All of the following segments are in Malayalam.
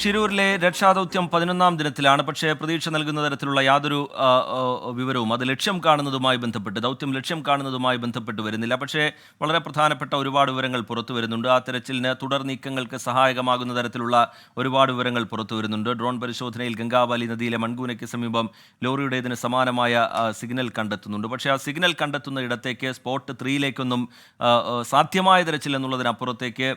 ഷിരൂരിലെ രക്ഷാദൗത്യം പതിനൊന്നാം ദിനത്തിലാണ്. പക്ഷേ പ്രതീക്ഷ നൽകുന്ന തരത്തിലുള്ള യാതൊരു വിവരവും അത് ലക്ഷ്യം കാണുന്നതുമായി ബന്ധപ്പെട്ട് ദൗത്യം ലക്ഷ്യം കാണുന്നതുമായി ബന്ധപ്പെട്ട് വരുന്നില്ല. പക്ഷേ വളരെ പ്രധാനപ്പെട്ട ഒരുപാട് വിവരങ്ങൾ പുറത്തു വരുന്നുണ്ട്. ആ തെരച്ചിലിന് തുടർ നീക്കങ്ങൾക്ക് സഹായകമാകുന്ന തരത്തിലുള്ള ഒരുപാട് വിവരങ്ങൾ പുറത്തു വരുന്നുണ്ട്. ഡ്രോൺ പരിശോധനയിൽ ഗംഗാവാലി നദിയിലെ മൺകൂനയ്ക്ക് സമീപം ലോറിയുടേതിന് സമാനമായ സിഗ്നൽ കണ്ടെത്തുന്നുണ്ട്. പക്ഷേ ആ സിഗ്നൽ കണ്ടെത്തുന്ന ഇടത്തേക്ക് സ്പോട്ട് ത്രീയിലേക്കൊന്നും സാധ്യമായ തെരച്ചിൽ എന്നുള്ളതിനപ്പുറത്തേക്ക്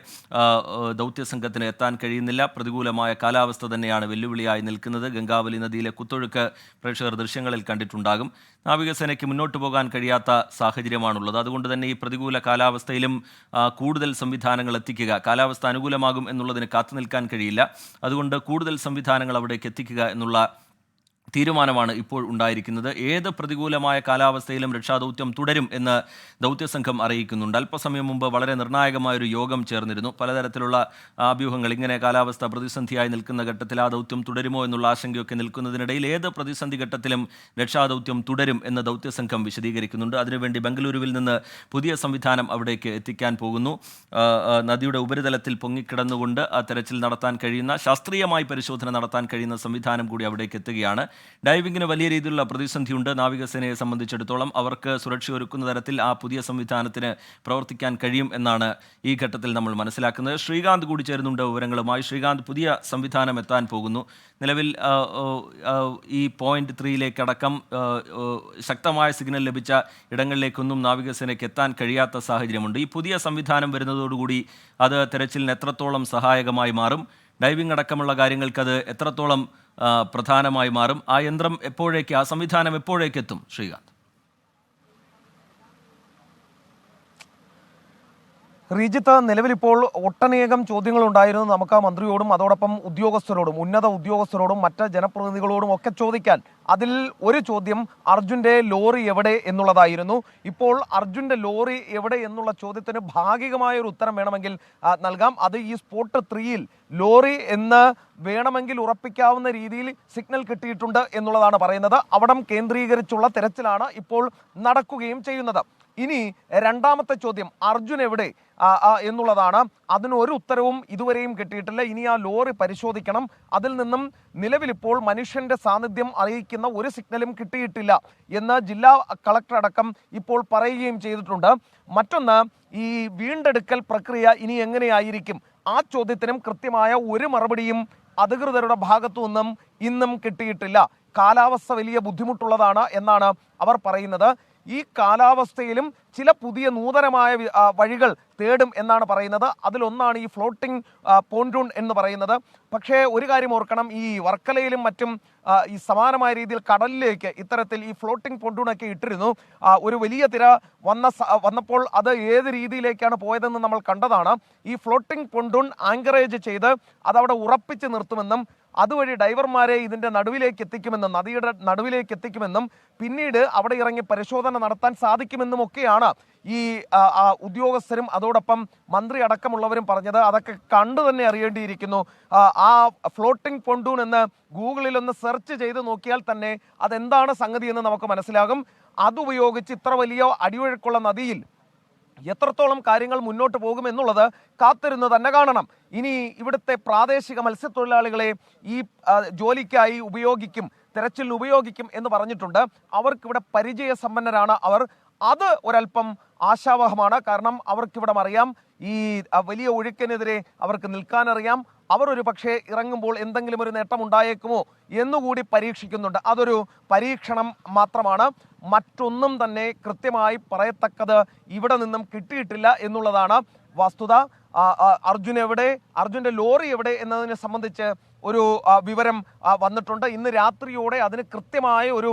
ദൗത്യ സംഘത്തിന് ദൗത്യസംഘത്തിന് എത്താൻ കഴിയുന്നില്ല. പ്രതികൂലമായ കാലാവസ്ഥ തന്നെയാണ് വെല്ലുവിളിയായി നിൽക്കുന്നത്. ഗംഗാവലി നദിയിലെ കുത്തൊഴുക്ക് പ്രേക്ഷകർ ദൃശ്യങ്ങളിൽ കണ്ടിട്ടുണ്ടാകും. നാവികസേനയ്ക്ക് മുന്നോട്ട് പോകാൻ കഴിയാത്ത സാഹചര്യമാണുള്ളത്. അതുകൊണ്ട് തന്നെ ഈ പ്രതികൂല കാലാവസ്ഥയിലും കൂടുതൽ സംവിധാനങ്ങൾ എത്തിക്കുക കാലാവസ്ഥ അനുകൂലമാകും എന്നുള്ളതിന് കാത്തു നിൽക്കാൻ കഴിയില്ല. അതുകൊണ്ട് കൂടുതൽ സംവിധാനങ്ങൾ അവിടേക്ക് എത്തിക്കുക എന്നുള്ള തീരുമാനമാണ് ഇപ്പോൾ ഉണ്ടായിരിക്കുന്നത്. ഏത് പ്രതികൂലമായ കാലാവസ്ഥയിലും രക്ഷാദൗത്യം തുടരും എന്ന് ദൗത്യസംഘം അറിയിക്കുന്നുണ്ട്. അല്പസമയം മുമ്പ് വളരെ നിർണായകമായൊരു യോഗം ചേർന്നിരുന്നു. പലതരത്തിലുള്ള ആഭ്യൂഹങ്ങൾ ഇങ്ങനെ കാലാവസ്ഥ പ്രതിസന്ധിയായി നിൽക്കുന്ന ഘട്ടത്തിൽ ആ ദൗത്യം തുടരുമോ എന്നുള്ള ആശങ്കയൊക്കെ നിൽക്കുന്നതിനിടയിൽ ഏത് പ്രതിസന്ധി ഘട്ടത്തിലും രക്ഷാദൗത്യം തുടരും എന്ന് ദൗത്യസംഘം വിശദീകരിക്കുന്നുണ്ട്. അതിനുവേണ്ടി ബംഗളൂരുവിൽ നിന്ന് പുതിയ സംവിധാനം അവിടേക്ക് എത്തിക്കാൻ പോകുന്നു. നദിയുടെ ഉപരിതലത്തിൽ പൊങ്ങിക്കിടന്നുകൊണ്ട് ആ തെരച്ചിൽ നടത്താൻ കഴിയുന്ന ശാസ്ത്രീയമായി പരിശോധന നടത്താൻ കഴിയുന്ന സംവിധാനം കൂടി അവിടേക്ക് എത്തുകയാണ്. ഡൈവിങ്ങിന് വലിയ രീതിയിലുള്ള പ്രതിസന്ധിയുണ്ട്. നാവികസേനയെ സംബന്ധിച്ചിടത്തോളം അവർക്ക് സുരക്ഷ ഒരുക്കുന്ന തരത്തിൽ ആ പുതിയ സംവിധാനത്തിന് പ്രവർത്തിക്കാൻ കഴിയും എന്നാണ് ഈ ഘട്ടത്തിൽ നമ്മൾ മനസ്സിലാക്കുന്നത്. ശ്രീകാന്ത് കൂടി ചേരുന്നുണ്ട് വിവരങ്ങളുമായി. ശ്രീകാന്ത് പുതിയ സംവിധാനം എത്താൻ പോകുന്നു. നിലവിൽ ഈ പോയിന്റ് ത്രീയിലേക്കടക്കം ശക്തമായ സിഗ്നൽ ലഭിച്ച ഇടങ്ങളിലേക്കൊന്നും നാവികസേനയ്ക്ക് എത്താൻ കഴിയാത്ത സാഹചര്യമുണ്ട്. ഈ പുതിയ സംവിധാനം വരുന്നതോടുകൂടി അത് തെരച്ചിലിന് എത്രത്തോളം സഹായകമായി മാറും? ഡൈവിംഗ് അടക്കമുള്ള കാര്യങ്ങൾക്ക് അത് എത്രത്തോളം പ്രധാനമായി മാറും. ആ യന്ത്രം എപ്പോഴേക്ക് ആ സംവിധാനം എപ്പോഴേക്കെത്തും ശ്രീകാന്ത്? റീജിത്ത് നിലവിലിപ്പോൾ ഒട്ടനേകം ചോദ്യങ്ങളുണ്ടായിരുന്നു. നമുക്ക് ആ മന്ത്രിയോടും അതോടൊപ്പം ഉദ്യോഗസ്ഥരോടും ഉന്നത ഉദ്യോഗസ്ഥരോടും മറ്റ് ജനപ്രതിനിധികളോടും ഒക്കെ ചോദിക്കാൻ. അതിൽ ഒരു ചോദ്യം അർജുന്റെ ലോറി എവിടെ എന്നുള്ളതായിരുന്നു. ഇപ്പോൾ അർജുന്റെ ലോറി എവിടെ എന്നുള്ള ചോദ്യത്തിന് ഭാഗികമായ ഒരു ഉത്തരം വേണമെങ്കിൽ നൽകാം. അത് ഈ സ്പോട്ട് ത്രീയിൽ ലോറി എന്ന് വേണമെങ്കിൽ ഉറപ്പിക്കാവുന്ന രീതിയിൽ സിഗ്നൽ കിട്ടിയിട്ടുണ്ട് എന്നുള്ളതാണ് പറയുന്നത്. അവിടം കേന്ദ്രീകരിച്ചുള്ള തെരച്ചിലാണ് ഇപ്പോൾ നടക്കുകയും ചെയ്യുന്നത്. ഇനി രണ്ടാമത്തെ ചോദ്യം അർജുൻ എവിടെ? എന്നുള്ളതാണ്. അതിനൊരു ഉത്തരവും ഇതുവരെയും കിട്ടിയിട്ടില്ല. ഇനി ആ ലോറി പരിശോധിക്കണം. അതിൽ നിന്നും നിലവിലിപ്പോൾ മനുഷ്യന്റെ സാന്നിധ്യം അറിയിക്കുന്ന ഒരു സിഗ്നലും കിട്ടിയിട്ടില്ല എന്ന് ജില്ലാ കളക്ടർ അടക്കം ഇപ്പോൾ പറയുകയും ചെയ്തിട്ടുണ്ട്. മറ്റൊന്ന് ഈ വീണ്ടെടുക്കൽ പ്രക്രിയ ഇനി എങ്ങനെയായിരിക്കും? ആ ചോദ്യത്തിനും കൃത്യമായ ഒരു മറുപടിയും അധികൃതരുടെ ഭാഗത്തു നിന്നും ഇന്നും കിട്ടിയിട്ടില്ല. കാലാവസ്ഥ വലിയ ബുദ്ധിമുട്ടുള്ളതാണ് എന്നാണ് അവർ പറയുന്നത്. ഈ കാലാവസ്ഥയിലും ചില പുതിയ നൂതനമായ വഴികൾ തേടും എന്നാണ് പറയുന്നത്. അതിലൊന്നാണ് ഈ ഫ്ലോട്ടിംഗ് പോണ്ടൂൺ എന്ന് പറയുന്നത്. പക്ഷേ ഒരു കാര്യം ഓർക്കണം. ഈ വർക്കലയിലും മറ്റും ഈ സമാനമായ രീതിയിൽ കടലിലേക്ക് ഇത്തരത്തിൽ ഈ ഫ്ലോട്ടിംഗ് പോണ്ടൂണൊക്കെ ഇട്ടിരുന്നു. ഒരു വലിയ തിര വന്ന വന്നപ്പോൾ അത് ഏത് രീതിയിലേക്കാണ് പോയതെന്ന് നമ്മൾ കണ്ടതാണ്. ഈ ഫ്ലോട്ടിംഗ് പോണ്ടൂൺ ആങ്കറേജ് ചെയ്ത് അതവിടെ ഉറപ്പിച്ച് നിർത്തുമെന്നും അതുവഴി ഡൈവർമാരെ ഇതിന്റെ നടുവിലേക്ക് എത്തിക്കുമെന്നും നദിയുടെ നടുവിലേക്ക് എത്തിക്കുമെന്നും പിന്നീട് അവിടെ ഇറങ്ങി പരിശോധന നടത്താൻ സാധിക്കുമെന്നും ഒക്കെയാണ് ഈ ഉദ്യോഗസ്ഥരും അതോടൊപ്പം മന്ത്രി അടക്കമുള്ളവരും പറഞ്ഞത്. അതൊക്കെ കണ്ടു തന്നെ അറിയേണ്ടിയിരിക്കുന്നു. ആ, ആ ഫ്ലോട്ടിംഗ് പൊണ്ടൂൺ എന്ന് ഗൂഗിളിൽ ഒന്ന് സെർച്ച് ചെയ്ത് നോക്കിയാൽ തന്നെ അതെന്താണ് സംഗതി എന്ന് നമുക്ക് മനസ്സിലാകും. അതുപയോഗിച്ച് ഇത്ര വലിയ അടിയൊഴുക്കുള്ള നദിയിൽ എത്രത്തോളം കാര്യങ്ങൾ മുന്നോട്ട് പോകുമെന്നുള്ളത് കാത്തിരുന്ന് തന്നെ കാണണം. ഇനി ഇവിടുത്തെ പ്രാദേശിക മത്സ്യത്തൊഴിലാളികളെ ഈ ജോലിക്കായി ഉപയോഗിക്കും തെരച്ചിൽ ഉപയോഗിക്കും എന്ന് പറഞ്ഞിട്ടുണ്ട്. അവർക്കിവിടെ പരിചയ സമ്പന്നരാണ് അവർ. അത് ഒരല്പം ആശാവഹമാണ്. കാരണം അവർക്കിവിടെ അറിയാം. ഈ വലിയ ഒഴുക്കിനെതിരെ അവർക്ക് നിൽക്കാനറിയാം. അവർ ഒരു പക്ഷേ ഇറങ്ങുമ്പോൾ എന്തെങ്കിലും ഒരു നേട്ടം ഉണ്ടായേക്കുമോ എന്നുകൂടി പരീക്ഷിക്കുന്നുണ്ട്. അതൊരു പരീക്ഷണം മാത്രമാണ്. മറ്റൊന്നും തന്നെ കൃത്യമായി പറയത്തക്കത് ഇവിടെ നിന്നും കിട്ടിയിട്ടില്ല എന്നുള്ളതാണ് വസ്തുത. അർജുൻ എവിടെ? അർജുന്റെ ലോറി എവിടെ എന്നതിനെ സംബന്ധിച്ച് ഒരു വിവരം വന്നിട്ടുണ്ട്. ഇന്ന് രാത്രിയോടെ അതിന് കൃത്യമായ ഒരു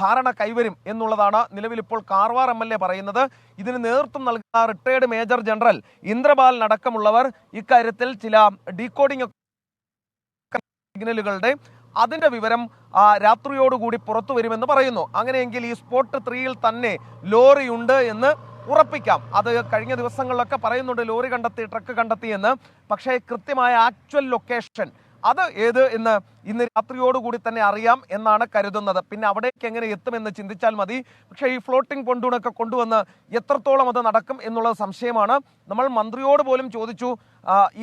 ധാരണ കൈവരും എന്നുള്ളതാണ് നിലവിൽ ഇപ്പോൾ കാർവാർ എം എൽ എ പറയുന്നത്. ഇതിന് നേതൃത്വം നൽകുന്ന റിട്ടയർഡ് മേജർ ജനറൽ ഇന്ദ്രപാലൻ അടക്കമുള്ളവർ ഇക്കാര്യത്തിൽ ചില ഡീകോഡിംഗ് സിഗ്നലുകളുടെ അതിന്റെ വിവരം രാത്രിയോടുകൂടി പുറത്തു വരുമെന്ന് പറയുന്നു. അങ്ങനെയെങ്കിൽ ഈ സ്പോട്ട് ത്രീയിൽ തന്നെ ലോറി ഉണ്ട് എന്ന് ഉറപ്പിക്കാം. അത് കഴിഞ്ഞ ദിവസങ്ങളിലൊക്കെ പറയുന്നുണ്ട് ലോറി കണ്ടെത്തി ട്രക്ക് കണ്ടെത്തി എന്ന്. പക്ഷേ കൃത്യമായ ആക്ച്വൽ ലൊക്കേഷൻ അത് ഏത് എന്ന് ഇന്ന് രാത്രിയോടുകൂടി തന്നെ അറിയാം എന്നാണ് കരുതുന്നത്. പിന്നെ അവിടേക്ക് എങ്ങനെ എത്തുമെന്ന് ചിന്തിച്ചാൽ മതി. പക്ഷേ ഈ ഫ്ലോട്ടിംഗ് പൊണ്ടൂണൊക്കെ കൊണ്ടുവന്ന് എത്രത്തോളം അത് നടക്കും എന്നുള്ളത് സംശയമാണ്. നമ്മൾ മന്ത്രിയോട് പോലും ചോദിച്ചു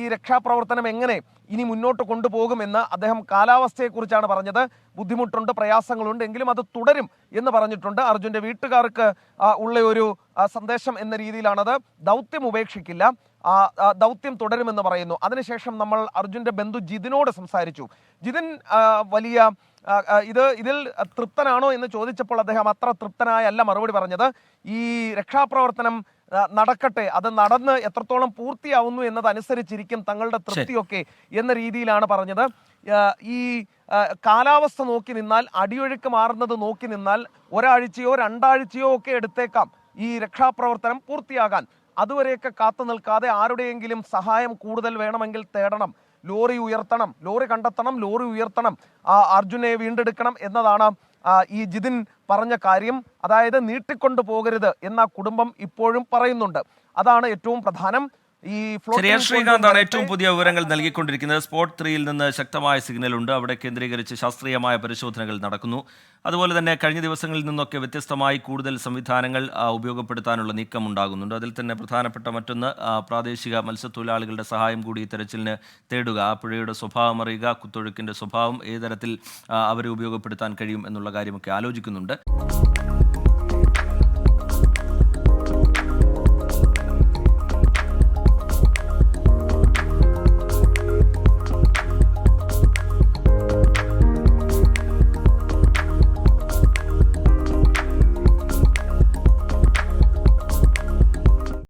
ഈ രക്ഷാപ്രവർത്തനം എങ്ങനെ ഇനി മുന്നോട്ട് കൊണ്ടുപോകുമെന്ന് അദ്ദേഹം കാലാവസ്ഥയെക്കുറിച്ചാണ് പറഞ്ഞത്. ബുദ്ധിമുട്ടുണ്ട് പ്രയാസങ്ങളുണ്ട് എങ്കിലും അത് തുടരും എന്ന് പറഞ്ഞിട്ടുണ്ട്. അർജുന്റെ വീട്ടുകാർക്ക് ഉള്ള ഒരു സന്ദേശം എന്ന രീതിയിലാണത്. ദൗത്യം ഉപേക്ഷിക്കില്ല. ദൗത്യം തുടരുമെന്ന് പറയുന്നു. അതിനുശേഷം നമ്മൾ അർജുന്റെ ബന്ധു ജിതിനോട് സംസാരിച്ചു. ജിതിൻ വലിയ ഇത് ഇതിൽ തൃപ്തനാണോ എന്ന് ചോദിച്ചപ്പോൾ അദ്ദേഹം അത്ര തൃപ്തനായല്ല മറുപടി പറഞ്ഞത്. ഈ രക്ഷാപ്രവർത്തനം നടക്കട്ടെ. അത് നടന്ന് എത്രത്തോളം പൂർത്തിയാവുന്നു എന്നതനുസരിച്ചിരിക്കും തങ്ങളുടെ തൃപ്തിയൊക്കെ എന്ന രീതിയിലാണ് പറഞ്ഞത്. ഈ കാലാവസ്ഥ നോക്കി നിന്നാൽ അടിയൊഴുക്ക് മാറുന്നത് നോക്കി നിന്നാൽ ഒരാഴ്ചയോ രണ്ടാഴ്ചയോ ഒക്കെ എടുത്തേക്കാം ഈ രക്ഷാപ്രവർത്തനം പൂർത്തിയാകാൻ. അതുവരെയൊക്കെ കാത്തു നിൽക്കാതെ ആരുടെയെങ്കിലും സഹായം കൂടുതൽ വേണമെങ്കിൽ തേടണം. ലോറി ഉയർത്തണം. ലോറി കണ്ടെത്തണം. ലോറി ഉയർത്തണം. അർജുനെ വീണ്ടെടുക്കണം എന്നതാണ് ഈ ജിതിൻ പറഞ്ഞ കാര്യം. അതായത് നീട്ടിക്കൊണ്ടു പോകരുത് എന്ന കുടുംബം ഇപ്പോഴും പറയുന്നുണ്ട്. അതാണ് ഏറ്റവും പ്രധാനം. ഈ ശരി floating എസ് ശ്രീകാന്താണ് ഏറ്റവും പുതിയ വിവരങ്ങൾ നൽകിക്കൊണ്ടിരിക്കുന്നത്. സ്പോട്ട് ത്രീയിൽ നിന്ന് ശക്തമായ സിഗ്നൽ ഉണ്ട്. അവിടെ കേന്ദ്രീകരിച്ച് ശാസ്ത്രീയമായ പരിശോധനകൾ നടക്കുന്നു. അതുപോലെ തന്നെ കഴിഞ്ഞ ദിവസങ്ങളിൽ നിന്നൊക്കെ വ്യത്യസ്തമായി കൂടുതൽ സംവിധാനങ്ങൾ ഉപയോഗപ്പെടുത്താനുള്ള നീക്കം ഉണ്ടാകുന്നുണ്ട് അതിൽ തന്നെ പ്രധാനപ്പെട്ട മറ്റൊന്ന് പ്രാദേശിക മത്സ്യത്തൊഴിലാളികളുടെ സഹായം കൂടി തെരച്ചിലിന് തേടുക. ആ പുഴയുടെ സ്വഭാവം അറിയുക കുത്തൊഴുക്കിന്റെ സ്വഭാവം ഏതരത്തിൽ തരത്തിൽ അവരെ ഉപയോഗപ്പെടുത്താൻ കഴിയും എന്നുള്ള കാര്യമൊക്കെ ആലോചിക്കുന്നുണ്ട്.